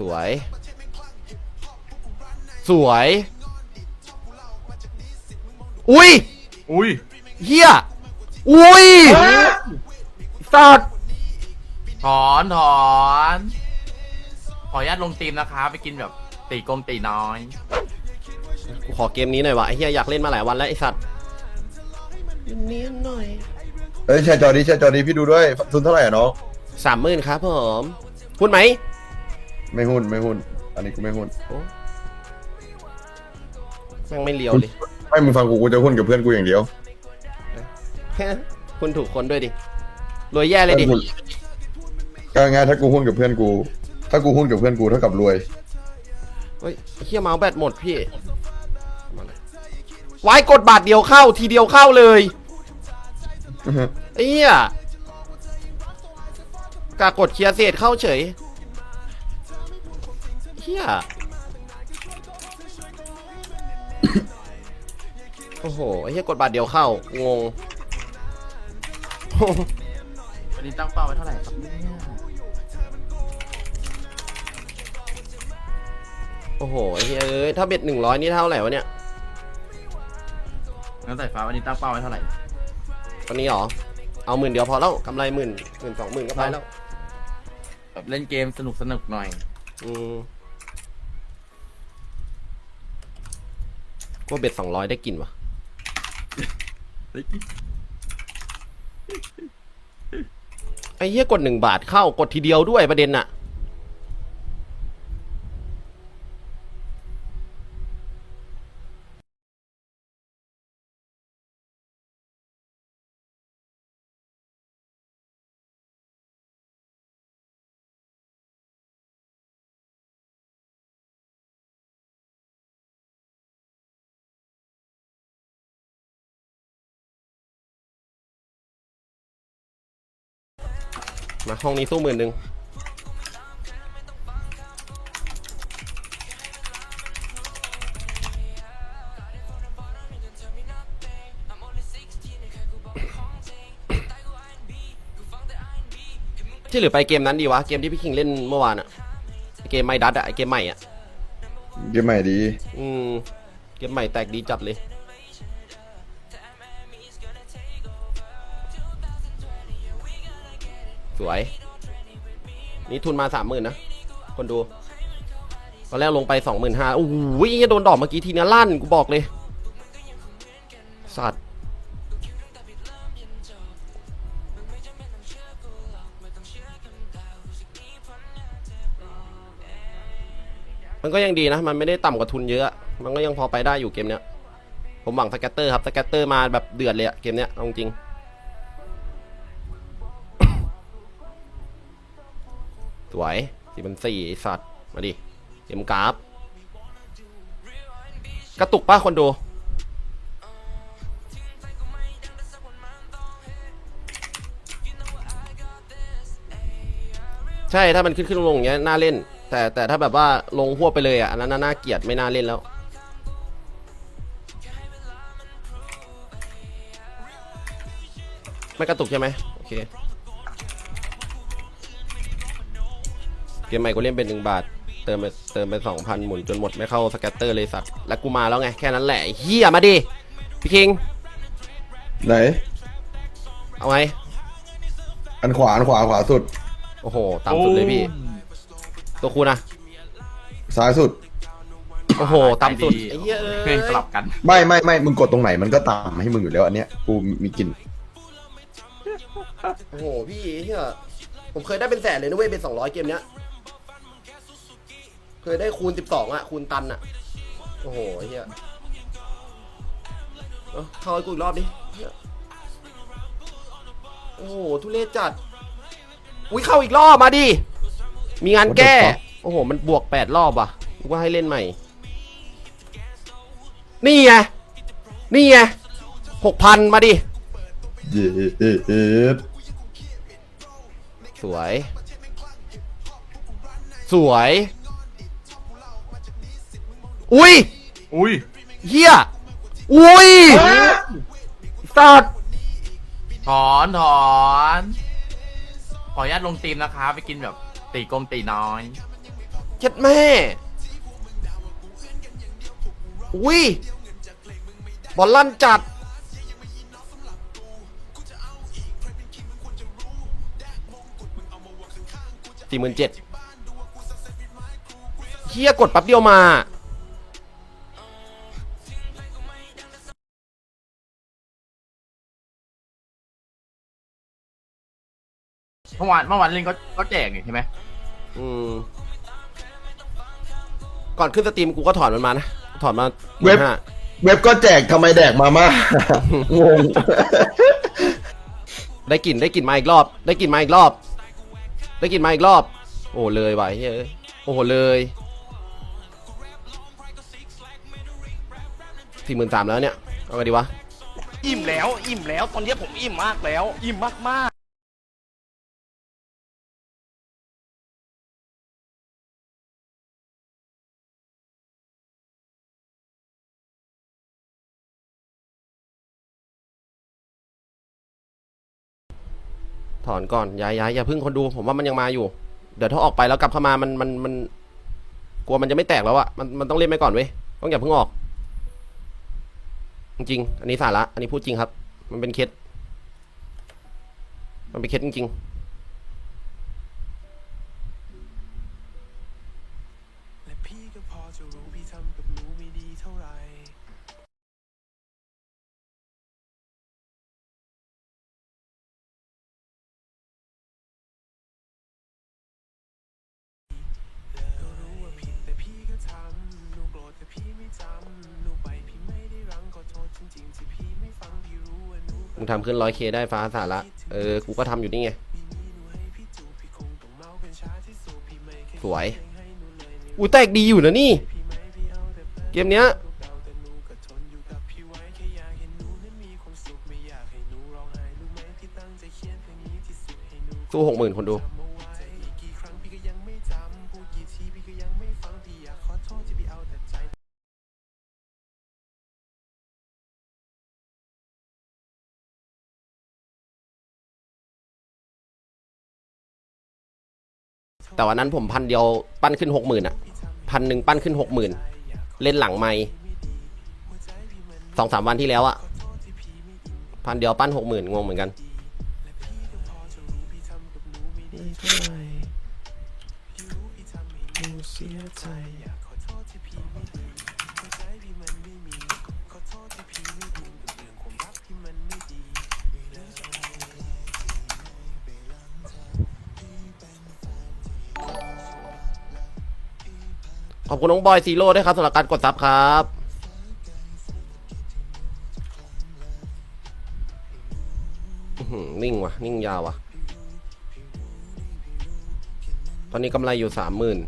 สวย สวย อุ้ยอุ้ยเฮียอุ้ยสัตว์ถอนถอน ขออนุญาตลงตีมนะคะไปกินแบบตีกลมตีน้อย กูขอเกมนี้หน่อยวะไอ้เฮียอยากเล่นมาหลายวันแล้วไอ้สัตว์เนียนหน่อยเอ้ยแชร์จอดีแชร์จอดีพี่ดูด้วยทุนเท่าไหร่อะน้องสามหมื่นครับผมพูดไหม ไม่หุ้นไม่หุ้น อันนี้กูไม่หุ้นโอ้แม่งไม่เลียวเลยไม่มึงฟังกูกูจะหุ้นกับเพื่อนกูอย่างเดียวคุณถูกคนด้วยดิรวยแย่เลยดิถ้ากูก็ง่ายถ้ากูหุ้นกับเพื่อนกู ถ้ากูหุ้นกับเพื่อนกูเท่ากับรวยเฮ้ยเฮียเมาส์แบตหมดพี่มาเลยไว้กดบาทเดียวเข้าทีเดียวเข้าเลยไอ้เหี้ยกากดเคลียร์เศษเข้าเฉย เฮียโอ้โหไอ้เฮียกดบาทเดียวเข้างงวันนี้ตั้งเป้าไว้เท่าไหร่ครับเนี่ยโอ้โหไอ้เหี้ยเอ้ยถ้าเบ็ดหนึ่งร้อยนี่เท่าไหร่วะเนี่ยงั้นสายฟ้าวันนี้ตั้งเป้าไว้เท่าไหร่ ตอนนี้หรอเอาหมื่นเดียวพอแล้วกำไรหมื่นหมื่นสองหมื่นก็ไปแล้ว แบบเล่นเกมสนุกสนุกหน่อย อืม ว่าเบ็ดสองร้อยได้กินวะไอ้เหี้ยกดหนึ่งบาทเข้ากดทีเดียวด้วยประเด็นน่ะ มาห้องนี้สู้หมื่นหนึ่งที่เหลือไปเกมนั้นดีวะ เกมที่พี่คิงเล่นเมื่อวานอะไอ้เกมไม่ดัดอะไอเกมใหม่อะเกมใหม่ดี อืม เกมใหม่แตกดีจัดเลย สวย นี่ทุนมาสามหมื่นนะ คนดู ตอนแรกลงไปสองหมื่นห้าโอ้โหโดนดอกเมื่อกี้ทีเนี้ยลั่นกูบอกเลย สัตว์มันก็ยังดีนะ มันไม่ได้ต่ำกว่าทุนเยอะ มันก็ยังพอไปได้อยู่เกมเนี้ย ผมหวังสแกตเตอร์ครับ สแกตเตอร์มาแบบเดือดเลยอะเกมเนี้ยเอาจริง วยสี่พันสี่สัตว์ มาดิเกมกราฟกระตุกป้าคนดู ใช่ถ้ามันขึ้นขึ้นลงอย่างเงี้ยน่าเล่น แต่แต่ถ้าแบบว่าลงหัวไปเลยอะอันนั้นน่าน่าเกลียดไม่น่าเล่นแล้วไม่กระตุกใช่ไหมโอเค เกมใหม่กูเล่นเป็นหนึ่งบาท เติมไปเติมไปสองพันหมุนจนหมดไม่เข้าสแกตเตอร์เลยสัตว์ แล้วกูมาแล้วไงแค่นั้นแหละไอ้เฮียมาดิ พี่คิง ไหน เอาไง อันขวาอันขวาขวาสุด โอ้โหต่ำสุดเลยพี่ ตัวคูนะซ้ายสุด โอ้โหต่ำสุดไอ้เหี้ยเอ้เพื่อนยสลับกัน ไม่ไม่ไม่มึงกดตรงไหนมันก็ตามให้มึงอยู่แล้วอันเนี้ยกูมีกลิ่นโอ้โหพี่เฮียผมเคยได้เป็นแสนเลยนะเว้ยเป็นสองร้อยเกมเนี้ย เคยได้คูณสิบสองอะคูณตันอะโอ้โหเฮียเอาเข้าให้กูอีกรอบดิเหี้ยโอ้โห ทุเรศจัด อุ้ยเข้าอีกรอบมาดิ มีงานแก้โอ้โห มันบวกแปดรอบว่ะนึกว่าให้เล่นใหม่ นี่ไง นี่ไงหกพันมาดิ เย้เอ๊ะเอ๊ะสวย สวย อุ้ยอุ้ยเฮียอุ้ยสัตว์ถอนถอนขออนุญาตลงตีมนะคะไปกินแบบตีกลมตีน้อยเช็ดแม่ อุ้ยบอลลั่นจัด สี่หมื่นเจ็ดเฮียกดแปั๊บเดียวมา มื่อวานเมื่อวานเล่นก็ก็แจกนี่ใช่ไหมอืมก่อนขึ้นสตรีมกูก็ถอนมันมานะถอนมาเว็บ ห้าเว็บก็แจกทำไมแดกมาม่า งง ได้กลิ่นได้กลิ่นมาอีกรอบ ได้กลิ่นมาอีกรอบ ได้กลิ่นมาอีกรอบ โอ้เลยว่ะเฮ้ยโอ้โหเลยสี่หมื่นสามแล้วเนี่ยเอาไงดีวะ อิ่มแล้ว อิ่มแล้ว ตอนนี้ผมอิ่มมากแล้ว อิ่มมากม อนก่อนย้ายย้ายอย่าพึ่งคนดู ผมว่ามันยังมาอยู่ เดี๋ยวถ้าออกไปแล้วกลับเข้ามามันมันมันกลัวมันจะไม่แตกแล้วอะมันมันต้องเล่นไปก่อนเว้ยต้องอย่าเพิ่งออก จริง อันนี้สาระ อันนี้พูดจริงครับ มันเป็นเคสมันเป็นเคสจริงๆ มึงทำขึ้นร้อยเคได้ฟ้าสาระเออ กูก็ทำอยู่นี่ไง สวย อูแตกดีอยู่นะนี่ เกมเนี้ยสู้หกหมื่นคนดู แต่วันนั้นผมพันเดียวปั้นขึ้นหกหมื่นอะพันหนึ่งปั้นขึ้นหกหมื่นเล่นหลังไม่สองสามวันที่แล้วอะพันเดียวปั้นหกหมื่นงงเหมือนกัน ขอบคุณน้องบอยซีโร่ด้วยครับสำหรับการกดซับครับนิ่งวะนิ่งยาววะตอนนี้กำไรอยู่สามหมื่น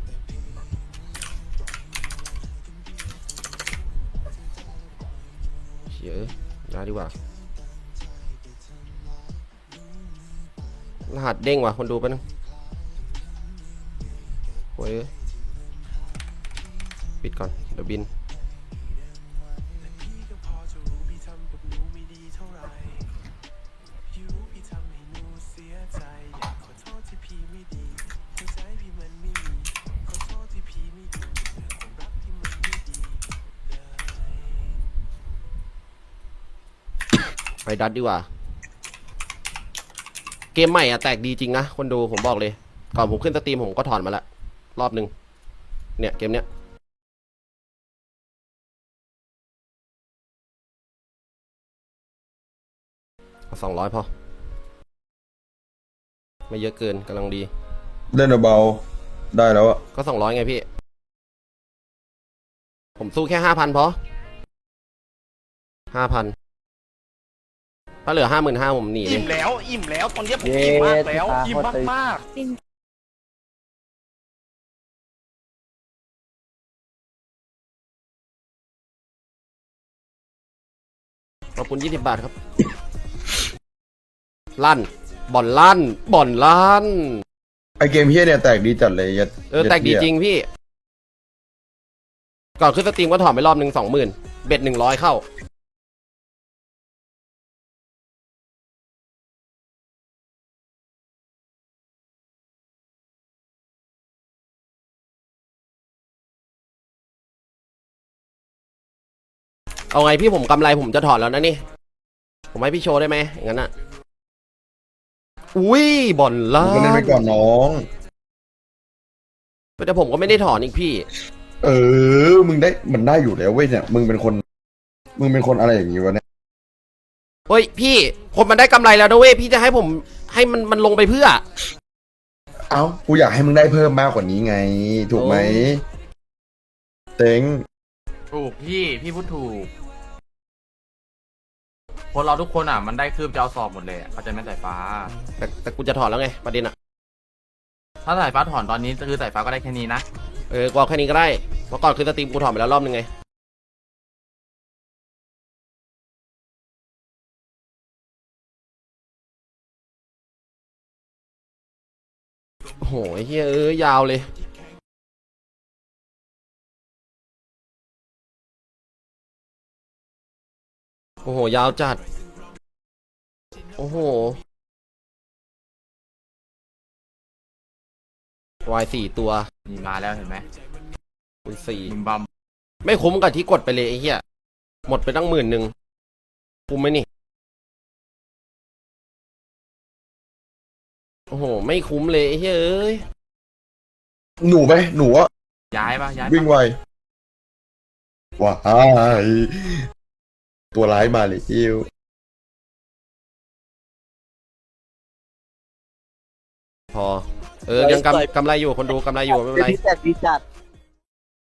เชื่อได้ดีกว่า รหัสเด้งว่ะ คนดูไปนึงโอ้ย ปิดก่อน เดี๋ยวบิน ไปดัดดีกว่า เกมใหม่อะแตกดีจริงนะ คนดูผมบอกเลย ก่อนผมขึ้นสตรีมผมก็ถอนมาละรอบหนึ่งเนี่ย เกมเนี้ย สองร้อยพอ ไม่เยอะเกินกำลังดี เล่นเบาๆได้แล้วอะก็สองร้อยไงพี่ ผมสู้แค่ห้าพันพอห้าพันถ้าเหลือห้าหมื่นห้าผมหนีๆเลอิ่ย มแล้ว อิ่มแล้วตอนนี้ผมอิ่มมากแล้ว อิ่มมากมากขอบคุณยี่สิบบาทครับ ลั่นบ่อนลั่นบ่อนลั่นไอเกมเฮียเนี่ยแตกดีจัดเลยเออแตกดีจริงพี่ ก่อนขึ้นสตรีมก็ถอมไปรอบหนึ่งสองหมื่นเบ็ดหนึ่งร้อยเข้า เอาไงพี่ผมกำไรผมจะถอดแล้วนะนี่ ผมให้พี่โชว์ได้ไหมอย่างนั้นอะ อุ้ยบ่อนล่ามึงก็เล่นไปก่อนน้อง แต่ผมก็ไม่ได้ถอนอีกพี่ เออ มึงได้มันได้อยู่แล้วเว้ยเนี่ย มึงเป็นคน มึงเป็นคนอะไรอย่างงี้วะเนี่ย เฮ้ยพี่ คนมันได้กำไรแล้วนะเว้ยพี่จะให้ผมให้มันมันลงไปเพื่อ เอ้า กูอยากให้มึงได้เพิ่มมากกว่านี้ไง ถูกไหม เต็งถูกพี่ พี่พูดถูก คนเราทุกคนอะมันได้คืบจะเอาสอบหมดเลยอะเข้าใจไหมสายฟ้า แต่แต่กูจะถอนแล้วไงประเด็นอะถ้าสายฟ้าถอนตอนนี้คือสายฟ้าก็ได้แค่นี้นะ เออกูเอาแค่นี้ก็ได้เมื่อก่อนคือสตรีมกูถอนไปแล้วรอบนึงไงโอ้โหไอ้เฮียเอ้ยยาวเลย โอ้โห ยาวจัด โอ้โหวายสี่ตัวมีมาแล้วเห็นไหมคูณสี่มึงบัมไม่คุ้มกับที่กดไปเลยไอ้เหี้ย หมดไปตั้งหมื่นหนึ่งคุ้มไหมนี่ โอ้โห ไม่คุ้มเลยไอ้เหี้ยเอ้ย หนูไหมหนูว่าย้ายปะย้ายวิ่งปะไวว้าย ตัวร้ายมาเลยอิวพอ เออยังกำกำไรอยู่คนดูกำไรอยู่ไม่เป็นไร พี่จัดพี่จัด